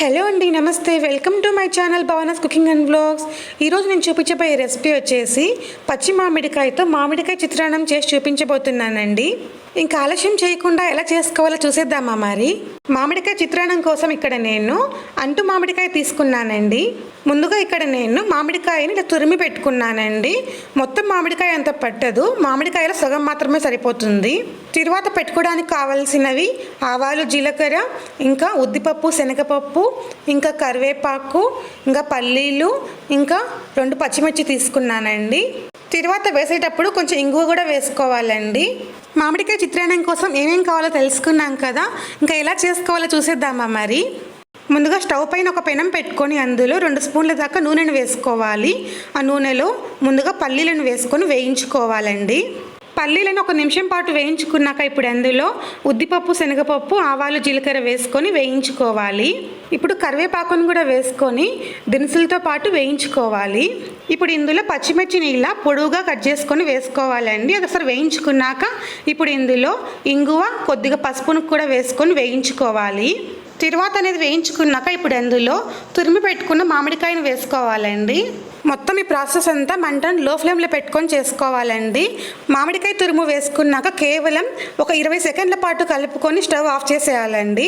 Hello అండి నమస్తే. Welcome to my channel Bhavana's cooking and blogs ఈరోజు నేను చూపించబోయే రెసిపీ వచ్చేసి పచ్చి మామిడికాయతో మామిడికాయ చిత్రాన్నం చేసి చూపించబోతున్నానండి. ఇంకా ఆలస్యం చేయకుండా ఎలా చేసుకోవాలో చూసేద్దామా మరి? మామిడికాయ చిత్రాన్నం కోసం ఇక్కడ నేను అంటు మామిడికాయ తీసుకున్నానండి. ముందుగా ఇక్కడ నేను మామిడికాయని ఇలా తురిమి పెట్టుకున్నానండి. మొత్తం మామిడికాయ అంత పట్టదు. మామిడికాయలో సగం మాత్రమే సరిపోతుంది. తర్వాత పెట్టుకోవడానికి కావాల్సినవి ఆవాలు జీలకర్ర ఇంకా ఉద్దిపప్పు శనగపప్పు ఇంకా కరివేపాకు ఇంకా పల్లీలు ఇంకా రెండు పచ్చిమిర్చి తీసుకున్నానండి. తర్వాత వేసేటప్పుడు కొంచెం ఇంగువ కూడా వేసుకోవాలండి. మామిడికాయ చిత్రాన్నం కోసం ఏమేం కావాలో తెలుసుకున్నాం కదా ఇంకా ఎలా చేసుకోవాలో చూసేద్దామా మరి? ముందుగా స్టవ్ పైన ఒక పెనం పెట్టుకొని అందులో రెండు స్పూన్ల దాకా నూనెను వేసుకోవాలి. ఆ నూనెలో ముందుగా పల్లీలను వేసుకొని వేయించుకోవాలండి. పల్లీలను ఒక నిమిషం పాటు వేయించుకున్నాక ఇప్పుడు అందులో ఉద్దిపప్పు శనగపప్పు ఆవాలు జీలకర్ర వేసుకొని వేయించుకోవాలి. ఇప్పుడు కరివేపాకును కూడా వేసుకొని దినుసులతో పాటు వేయించుకోవాలి. ఇప్పుడు ఇందులో పచ్చిమిర్చిని ఇలా పొడువుగా కట్ చేసుకొని వేసుకోవాలండి. అది ఒకసారి వేయించుకున్నాక ఇప్పుడు ఇందులో ఇంగువ కొద్దిగా పసుపును కూడా వేసుకొని వేయించుకోవాలి. తిరువాత అనేది వేయించుకున్నాక ఇప్పుడు అందులో తురిమి పెట్టుకున్న మామిడికాయను వేసుకోవాలండి. మొత్తం ఈ ప్రాసెస్ అంతా మంటను లో ఫ్లేమ్లో పెట్టుకొని చేసుకోవాలండి. మామిడికాయ తురుము వేసుకున్నాక కేవలం ఒక ఇరవై సెకండ్ల పాటు కలుపుకొని స్టవ్ ఆఫ్ చేసేయాలండి.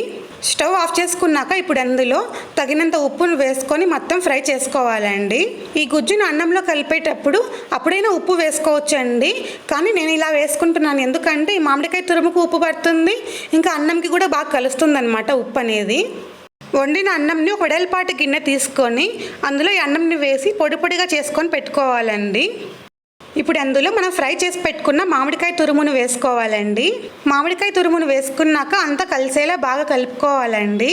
స్టవ్ ఆఫ్ చేసుకున్నాక ఇప్పుడు అందులో తగినంత ఉప్పును వేసుకొని మొత్తం ఫ్రై చేసుకోవాలండి. ఈ గుజ్జును అన్నంలో కలిపేటప్పుడు అప్పుడైనా ఉప్పు వేసుకోవచ్చండి. కానీ నేను ఇలా వేసుకుంటున్నాను. ఎందుకంటే ఈ మామిడికాయ తురుముకు ఉప్పు పడుతుంది. ఇంకా అన్నంకి కూడా బాగా కలుస్తుంది ఉప్పు అనేది. వండిన అన్నంని ఒక వెడల్పాటి గిన్నె తీసుకొని అందులో ఈ అన్నంని వేసి పొడి పొడిగా చేసుకొని పెట్టుకోవాలండి. ఇప్పుడు అందులో మనం ఫ్రై చేసి పెట్టుకున్న మామిడికాయ తురుమును వేసుకోవాలండి. మామిడికాయ తురుమును వేసుకున్నాక అంతా కలిసేలా బాగా కలుపుకోవాలండి.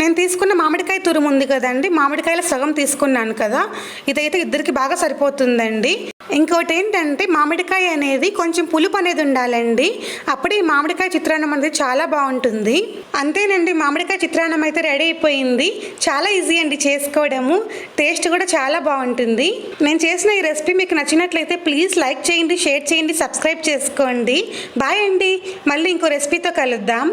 నేను తీసుకున్న మామిడికాయ తురుము ఉంది కదండి మామిడికాయల సగం తీసుకున్నాను కదా. ఇదైతే ఇద్దరికి బాగా సరిపోతుందండి. ఇంకోటి ఏంటంటే మామిడికాయ అనేది కొంచెం పులుపు అనేది ఉండాలండి. అప్పుడే ఈ మామిడికాయ చిత్రాన్నం అనేది చాలా బాగుంటుంది. అంతేనండి మామిడికాయ చిత్రాన్నం అయితే రెడీ అయిపోయింది. చాలా ఈజీ అండి చేసుకోవడము. టేస్ట్ కూడా చాలా బాగుంటుంది. నేను చేసిన ఈ రెసిపీ మీకు నచ్చినట్లయితే ప్లీజ్ లైక్ చేయండి షేర్ చేయండి సబ్స్క్రైబ్ చేసుకోండి. బాయ్ అండి. మళ్ళీ ఇంకో రెసిపీతో కలుద్దాం.